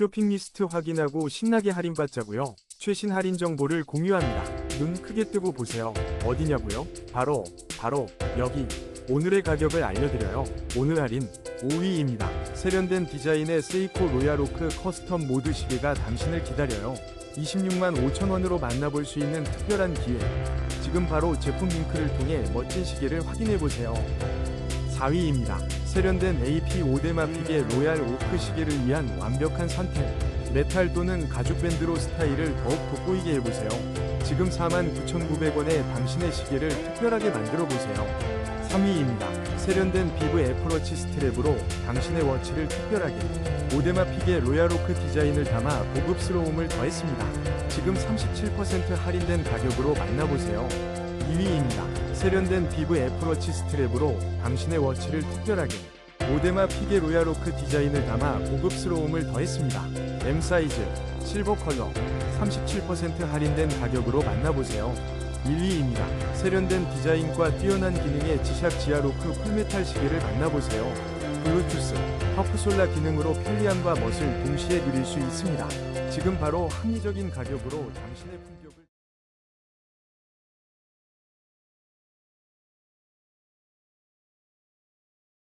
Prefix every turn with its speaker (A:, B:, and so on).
A: 쇼핑 리스트 확인하고 신나게 할인받자고요. 최신 할인 정보를 공유합니다. 눈 크게 뜨고 보세요. 어디냐고요? 바로 바로 여기. 오늘의 가격을 알려드려요. 오늘 할인 5위입니다. 세련된 디자인의 세이코 로얄오크 커스텀 모드 시계가 당신을 기다려요. 26만 5천 원으로 만나볼 수 있는 특별한 기회. 지금 바로 제품 링크를 통해 멋진 시계를 확인해 보세요. 4위입니다. 세련된 AP 5대 마 픽의 로얄 오크 시계를 위한 완벽한 선택. 메탈 또는 가죽 밴드로 스타일을 더욱 돋보이게 해보세요. 지금 49,900원에 당신의 시계를 특별하게 만들어 보세요. 3위입니다. 세련된 비브 애플워치 스트랩으로 당신의 워치를 특별하게 5대 마 픽의 로얄 오크 디자인을 담아 고급스러움을 더했습니다. 지금 37% 할인된 가격으로 만나보세요. 2위입니다. 세련된 비브 애플워치 스트랩으로 당신의 워치를 특별하게 오데마 피게 로얄오크 디자인을 담아 고급스러움을 더했습니다. M 사이즈, 실버 컬러, 37% 할인된 가격으로 만나보세요. 1위입니다. 세련된 디자인과 뛰어난 기능의 지샥 지아로크 풀메탈 시계를 만나보세요. 블루투스, 퍼프솔라 기능으로 편리함과 멋을 동시에 누릴 수 있습니다. 지금 바로 합리적인 가격으로 당신의 품격